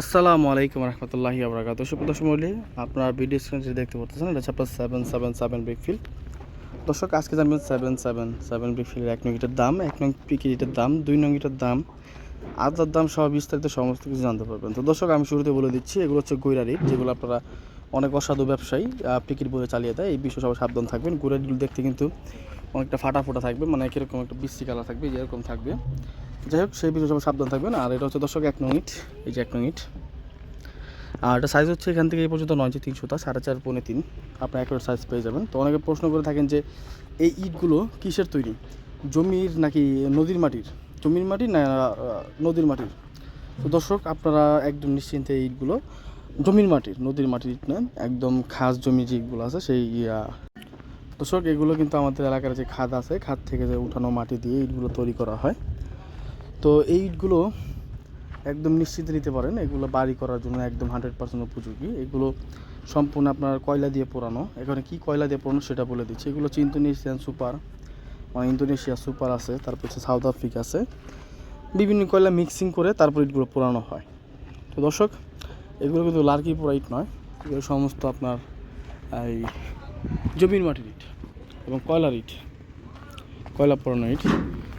আসসালামু আলাইকুম রহমতুল্লাহি আবরাকাত সুপ্রদর্শক মৌলি আপনার ভিডিও স্ক্রিনে যে দেখতে পাচ্ছেন, এটা হচ্ছে আপনার seven seven seven big field দর্শক, আজকে জানবেন সেভেন সেভেন সেভেন বিগ ফিল্ডের এক নং ইটার দাম, এক নং পিকিটার দাম, দুই নং ইটার দাম আদার দাম সহ বিস্তারিত সমস্ত কিছু জানতে পারবেন। তো দর্শক, আমি শুরুতে বলে দিচ্ছি, এগুলো হচ্ছে গৈরারি যেগুলো আপনারা অনেক অসাধু ব্যবসায়ী পিকিট বলে চালিয়ে দেয়। এই বিষয়ে সবাই সাবধান থাকবেন। গৈরাগুলো দেখতে কিন্তু অনেকটা ফাটা ফোটা থাকবে মানে কীরকম একটা বিশ্রী কালার থাকবে, যেরকম থাকবে। যাই হোক, সেই বিষয়ে সাবধান থাকবেন। আর এটা হচ্ছে দর্শক, এক ইট। এই যে এক ইট। আর এটা সাইজ হচ্ছে এখান থেকে এই পর্যন্ত নয় যে তিনশোটা সাড়ে চার পৌনে তিন। আপনি অ্যাকুরেট সাইজ পেয়ে যাবেন। তো অনেকে প্রশ্ন করে থাকেন যে, এই ইটগুলো কিসের তৈরি? জমির নাকি নদীর মাটির? জমির মাটির না নদীর মাটির? তো দর্শক, আপনারা একদম নিশ্চিন্তে এই ইটগুলো জমির মাটির, নদীর মাটির ইট না একদম খাস জমি যে ইটগুলো আছে, সেই দর্শক, এগুলো কিন্তু আমাদের এলাকার যে খাদ আছে, খাদ থেকে যে উঠানো মাটি দিয়ে ইটগুলো তৈরি করা হয়। তো এই ইটগুলো একদম নিশ্চিত নিতে পারেন। এগুলো বাড়ি করার জন্য একদম হান্ড্রেড পার্সেন্ট উপযোগী। এগুলো সম্পূর্ণ আপনার কয়লা দিয়ে পোড়ানো। এখানে কি কয়লা দিয়ে পোড়ানো সেটা বলে দিচ্ছি। এগুলো হচ্ছে ইন্দোনেশিয়ান সুপার মানে ইন্দোনেশিয়া সুপার আছে, তারপর হচ্ছে সাউথ আফ্রিকা আছে। বিভিন্ন কয়লা মিক্সিং করে তারপর ইটগুলো পোড়ানো হয়। তো দর্শক, এগুলো কিন্তু লার্কি পোড়া ইট নয়। এগুলো সমস্ত আপনার এই জমির মাটির ইট এবং কয়লার ইট, কয়লা পোড়ানো ইট।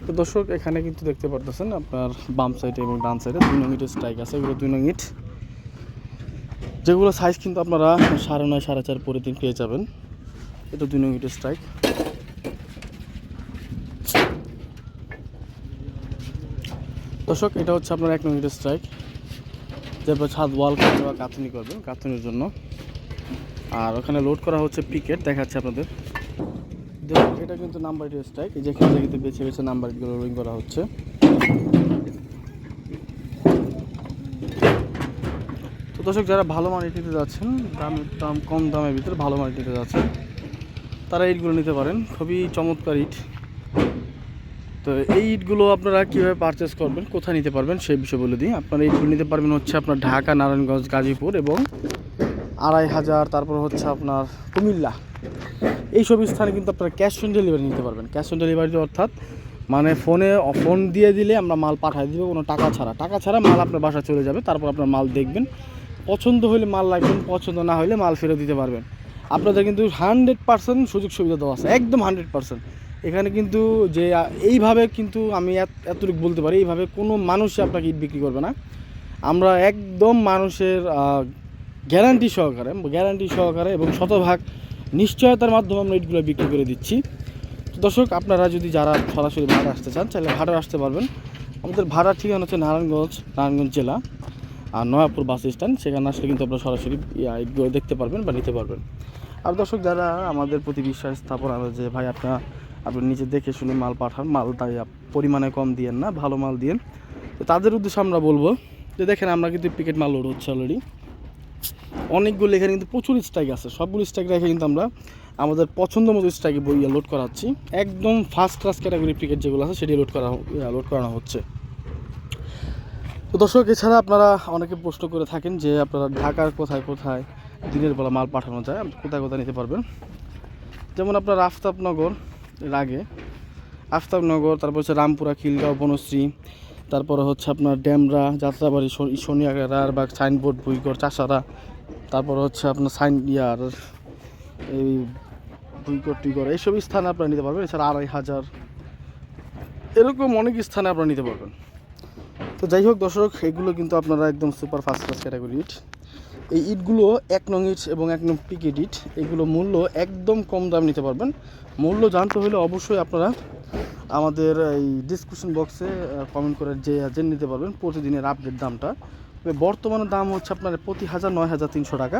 তো দর্শক, এখানে কিন্তু দেখতে পারতেছেন আপনার বাম সাইডে এবং ডান সাইডে দুই নং ইটের স্ট্রাইক আছে। এগুলো দুই নং ইট। যেগুলো সাইজ কিন্তু আপনারা সাড়ে নয়, সাড়ে চার পরে দিন পেয়ে যাবেন। এটা দুই নং ইটের স্ট্রাইক দর্শক, এটা হচ্ছে আপনার এক নং ইটের স্ট্রাইক তারপর ছাদ ওয়াল করবে বা কাতুনি করবেন কাতুনির জন্য। আর ওখানে লোড করা হচ্ছে পিকেট দেখাচ্ছে আপনাদের। দেখুন, এটা কিন্তু নাম্বার স্ট্রাইক যেখানে কিন্তু বেছে বেছে নাম্বার ইটগুলো রোলিং করা হচ্ছে। তো দর্শক, যারা ভালো ইট নিতে যাচ্ছেন, দাম দাম কম দামের ভিতরে ভালো ইট নিতে যাচ্ছেন, তারা ইটগুলো নিতে পারেন। খুবই চমৎকার ইট। তো এই ইটগুলো আপনারা কীভাবে পারচেস করবেন, কোথায় নিতে পারবেন, সেই বিষয়ে বলে দিই। আপনারা ইটগুলো নিতে পারবেন হচ্ছে আপনার ঢাকা, নারায়ণগঞ্জ, গাজীপুর এবং আড়াই হাজার, তারপর হচ্ছে আপনার কুমিল্লা। এইসব স্থানে কিন্তু আপনারা ক্যাশ অন ডেলিভারি নিতে পারবেন। ক্যাশ অন ডেলিভারি অর্থাৎ মানে ফোনে ফোন দিয়ে দিলে আমরা মাল পাঠিয়ে দিব, কোনো টাকা ছাড়া। টাকা ছাড়া মাল আপনার বাসায় চলে যাবে, তারপর আপনার মাল দেখবেন। পছন্দ হলে মাল লাগবেন পছন্দ না হলে মাল ফেরত দিতে পারবেন। আপনাদের কিন্তু হান্ড্রেড পার্সেন্ট সুযোগ সুবিধা দেওয়া আছে, একদম হান্ড্রেড পার্সেন্ট এখানে কিন্তু যে, এইভাবে কিন্তু আমি এত- এতটুকু বলতে পারি, এইভাবে কোনো মানুষই আপনাকে ইট বিক্রি করবে না। আমরা একদম মানুষের গ্যারান্টি সহকারে গ্যারান্টি সহকারে এবং শতভাগ নিশ্চয়তার মাধ্যমে আমরা ইটগুলো বিক্রি করে দিচ্ছি। তো দর্শক, আপনারা যদি যারা সরাসরি ভাড়া আসতে চান, চাইলে ভাড়া আসতে পারবেন। আমাদের ভাড়ার ঠিকানা হচ্ছে নারায়ণগঞ্জ নারায়ণগঞ্জ জেলা। আর নয়াপুর বাস স্ট্যান্ড, সেখানে আসলে কিন্তু আপনারা সরাসরি ইটগুলো দেখতে পারবেন বা নিতে পারবেন। আর দর্শক, যারা আমাদের প্রতি বিশ্বাস স্থাপন আছে যে, ভাই আপনারা আপনি নিজে দেখে শুনে মাল পাঠান, মাল তাই পরিমাণে কম দিয়েন না, ভালো মাল দিয়েন। তো তাদের উদ্দেশ্যে আমরা বলব যে, দেখেন, আমরা কিন্তু পিকেট মাল লোড হচ্ছে অলরেডি অনেকগুলো এখানে কিন্তু প্রচুর স্ট্রাইক আছে। সবগুলো স্ট্রাইক রেখে কিন্তু আমরা আমাদের পছন্দ মতো স্ট্রাইকে বইয়া লোড করাচ্ছি। একদম ফার্স্ট ক্লাস ক্যাটাগরি ক্রিকেট যেগুলো আছে, সেটি লোড করা লোড করানো হচ্ছে। তো দর্শক, এছাড়া আপনারা অনেকে প্রশ্ন করে থাকেন যে আপনারা ঢাকার কোথায় কোথায় দিনের বেলা মাল পাঠানো যায়? কোথায় কোথায় নিতে পারবেন? যেমন আপনার আফতাবনগর এর আগে। আফতাবনগর, তারপর হচ্ছে রামপুরা, খিলগাঁও, বনশ্রী তারপরে হচ্ছে আপনার ড্যামরা, যাত্রাবাড়ি শনিয়াগার বা সাইনবোর্ড বুইগড় চাষারা। তারপর হচ্ছে আপনার সাইন, ইয়ার, এই বুইগড় টুইগড় এইসব স্থানে আপনারা নিতে পারবেন। এছাড়া আড়াই হাজার, এরকম অনেক স্থানে আপনারা নিতে পারবেন। তো যাই হোক দর্শক, এগুলো কিন্তু আপনারা একদম সুপার ফার্স্ট ক্লাস ক্যাটাগরি ইট। এই ইটগুলো এক নং ইট এবং এক নং পিকেট ইট, এগুলো মূল্য একদম কম দাম নিতে পারবেন। মূল্য জানতে হলে অবশ্যই আপনারা আমাদের এই ডিসক্রিপশন বক্সে কমেন্ট করে যে জেনে নিতে পারবেন প্রতিদিনের আপডেট দামটা। বর্তমানে দাম হচ্ছে আপনার প্রতি হাজার নয় হাজার তিনশো টাকা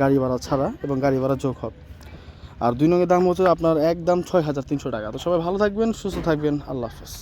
গাড়ি ভাড়া ছাড়া এবং গাড়ি ভাড়া যোগ হবে। আর দুই নঙের দাম হচ্ছে আপনার এক দাম ছয় হাজার তিনশো টাকা। তো সবাই ভালো থাকবেন, সুস্থ থাকবেন, আল্লাহ হাফেজ।